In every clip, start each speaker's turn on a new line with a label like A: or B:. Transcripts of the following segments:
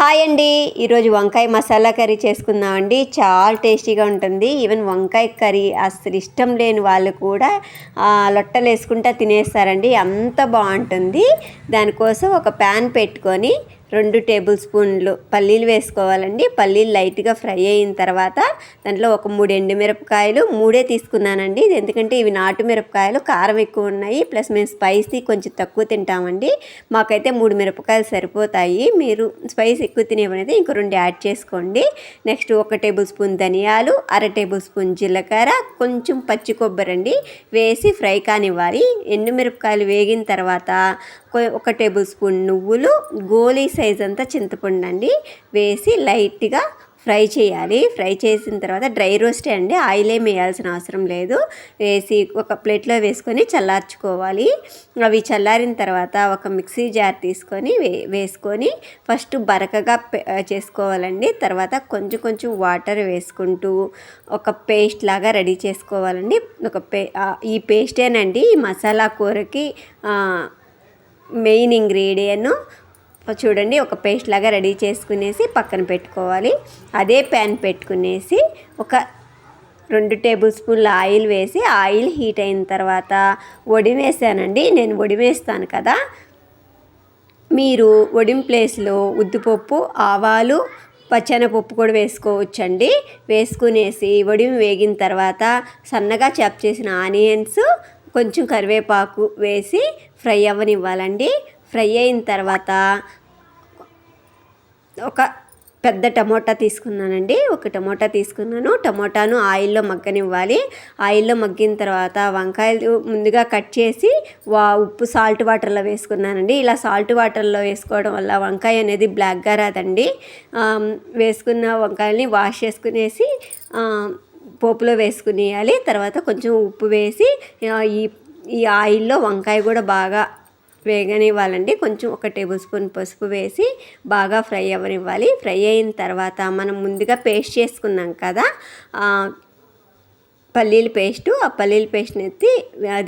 A: Hi అండి. ఈరోజు వంకాయ మసాలా కర్రీ చేసుకుందామండి. చాలా టేస్టీగా ఉంటుంది. ఈవెన్ వంకాయ కర్రీ అసలు ఇష్టం లేని వాళ్ళు కూడా లొట్టలు వేసుకుంటా తినేస్తారండి. అంత బాగుంటుంది. దానికోసం ఒక ప్యాన్ పెట్టుకొని రెండు టేబుల్ స్పూన్లు పల్లీలు వేసుకోవాలండి. పల్లీలు లైట్గా ఫ్రై అయిన తర్వాత దాంట్లో ఒక మూడు ఎండుమిరపకాయలు మూడే తీసుకున్నానండి. ఎందుకంటే ఇవి నాటు మిరపకాయలు కారం ఎక్కువ ఉన్నాయి. ప్లస్ మేము స్పైసీ కొంచెం తక్కువ తింటామండి. మాకైతే మూడు మిరపకాయలు సరిపోతాయి. మీరు స్పైస్ ఎక్కువ తినేవనైతే ఇంకో రెండు యాడ్ చేసుకోండి. నెక్స్ట్ ఒక టేబుల్ స్పూన్ ధనియాలు అర టేబుల్ స్పూన్ జీలకర్ర కొంచెం పచ్చి కొబ్బరి అండి. వేసి ఫ్రై కానివ్వాలి. ఎండుమిరపకాయలు వేగిన తర్వాత ఒక టేబుల్ స్పూన్ నువ్వులు గోలీ సైజ్ అంతా చింతపండు అండి. వేసి లైట్గా ఫ్రై చేయాలి. ఫ్రై చేసిన తర్వాత డ్రై రోస్టే అండి. ఆయిల్ ఏమి వేయాల్సిన అవసరం లేదు. వేసి ఒక ప్లేట్లో వేసుకొని చల్లార్చుకోవాలి. అవి చల్లారిన తర్వాత ఒక మిక్సీ జార్ తీసుకొని వే వేసుకొని ఫస్ట్ బరకగా చేసుకోవాలండి. తర్వాత కొంచెం కొంచెం వాటర్ వేసుకుంటూ ఒక పేస్ట్ లాగా రెడీ చేసుకోవాలండి. ఒక పే ఈ పేస్టేనండి. ఈ మసాలా కూరకి మెయిన్ ఇంగ్రీడియంట్ చూడండి ఒక పేస్ట్ లాగా రెడీ చేసుకునేసి పక్కన పెట్టుకోవాలి. అదే ప్యాన్ పెట్టుకునేసి ఒక రెండు టేబుల్ స్పూన్ల ఆయిల్ వేసి ఆయిల్ హీట్ అయిన తర్వాత వడిమేసానండి నేను వడిమేస్తాను కదా. మీరు వడిం ప్లేస్లో ఉద్దిపప్పు ఆవాలు పచ్చనపప్పు కూడా వేసుకోవచ్చండి. వేసుకునేసి వడిం వేగిన తర్వాత సన్నగా చాప్ చేసిన ఆనియన్స్ కొంచెం కరివేపాకు వేసి ఫ్రై అవ్వనివ్వాలండి. ఫ్రై అయిన తర్వాత ఒక పెద్ద టమోటా తీసుకున్నానండి. ఒక టమోటా తీసుకున్నాను. టమోటాను ఆయిల్లో మగ్గనివ్వాలి. ఆయిల్లో మగ్గిన తర్వాత వంకాయలు ముందుగా కట్ చేసి వా ఉప్పు సాల్ట్ వాటర్లో వేసుకున్నానండి. ఇలా సాల్ట్ వాటర్లో వేసుకోవడం వల్ల వంకాయ అనేది బ్లాక్గా రాదండి. వేసుకున్న వంకాయల్ని వాష్ చేసుకునేసి పోపులో వేసుకునేయాలి. తర్వాత కొంచెం ఉప్పు వేసి ఈ ఈ ఆయిల్లో వంకాయ కూడా బాగా వేగనివ్వాలండి కొంచెం ఒక టేబుల్ స్పూన్ పసుపు వేసి బాగా ఫ్రై అవ్వనివ్వాలి. ఫ్రై అయిన తర్వాత మనం ముందుగా పేస్ట్ చేసుకున్నాం కదా పల్లీల పేస్టు ఆ పల్లీల పేస్ట్ని ఎత్తి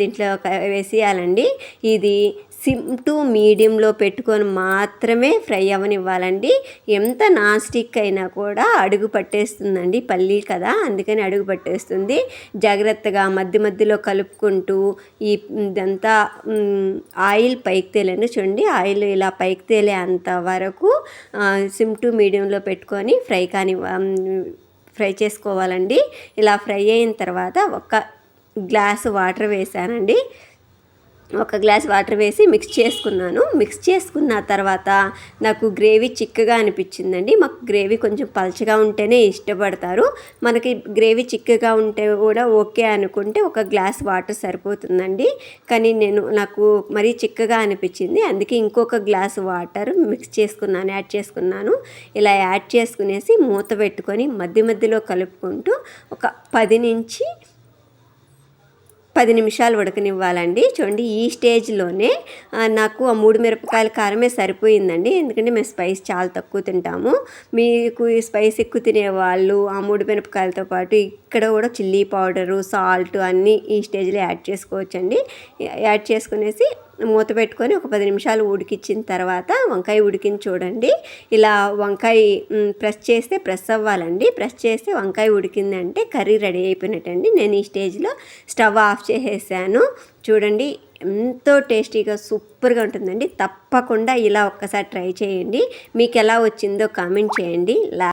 A: దీంట్లో వేసేయాలండి. ఇది సిమ్ టు మీడియంలో పెట్టుకొని మాత్రమే ఫ్రై అవ్వనివ్వాలండి ఎంత నాన్ స్టిక్ అయినా కూడా అడుగు పట్టేస్తుందండి పల్లి కదా అందుకని అడుగు పట్టేస్తుంది. జాగ్రత్తగా మధ్య మధ్యలో కలుపుకుంటూ ఈ ఇదంతా ఆయిల్ పైకి తేలండి. చూడండి ఆయిల్ ఇలా పైకి తేలే అంత వరకు సిమ్ టు మీడియంలో పెట్టుకొని ఫ్రై కాని ఫ్రై చేసుకోవాలండి. ఇలా ఫ్రై అయిన తర్వాత ఒక గ్లాసు వాటర్ వేసానండి. ఒక గ్లాస్ వాటర్ వేసి మిక్స్ చేసుకున్నాను. మిక్స్ చేసుకున్న తర్వాత నాకు గ్రేవీ చిక్కగా అనిపించిందండి. మాకు గ్రేవీ కొంచెం పలచగా ఉంటేనే ఇష్టపడతారు. మనకి గ్రేవీ చిక్కగా ఉంటే కూడా ఓకే అనుకుంటే ఒక గ్లాస్ వాటర్ సరిపోతుందండి. కానీ నేను నాకు మరీ చిక్కగా అనిపించింది. అందుకే ఇంకొక గ్లాస్ వాటర్ మిక్స్ చేసుకున్నాను యాడ్ చేసుకున్నాను. ఇలా యాడ్ చేసుకునేసి మూత పెట్టుకొని మధ్య మధ్యలో కలుపుకుంటూ ఒక పది నుంచి పది నిమిషాలు ఉడకనివ్వాలండి. చూడండి ఈ స్టేజ్లోనే నాకు ఆ మూడు మిరపకాయల కారమే సరిపోయిందండి. ఎందుకంటే మేము స్పైస్ చాలా తక్కువ తింటాము. మీకు ఈ స్పైస్ ఎక్కువ తినేవాళ్ళు ఆ మూడు మిరపకాయలతో పాటు ఇక్కడ కూడా చిల్లీ పౌడరు సాల్ట్ అన్నీ ఈ స్టేజ్లో యాడ్ చేసుకోవచ్చండి. యాడ్ చేసుకునేసి మూత పెట్టుకొని ఒక పది నిమిషాలు ఉడికించిన తర్వాత వంకాయ ఉడికింది చూడండి. ఇలా వంకాయ ప్రెస్ చేస్తే ప్రెస్ అవ్వాలండి. ప్రెస్ చేస్తే వంకాయ ఉడికిందంటే కర్రీ రెడీ అయిపోయినట్టండి. నేను ఈ స్టేజ్లో స్టవ్ ఆఫ్ చేసేసాను. చూడండి ఎంతో టేస్టీగా సూపర్గా ఉంటుందండి. తప్పకుండా ఇలా ఒక్కసారి ట్రై చేయండి. మీకు ఎలా వచ్చిందో కామెంట్ చేయండి.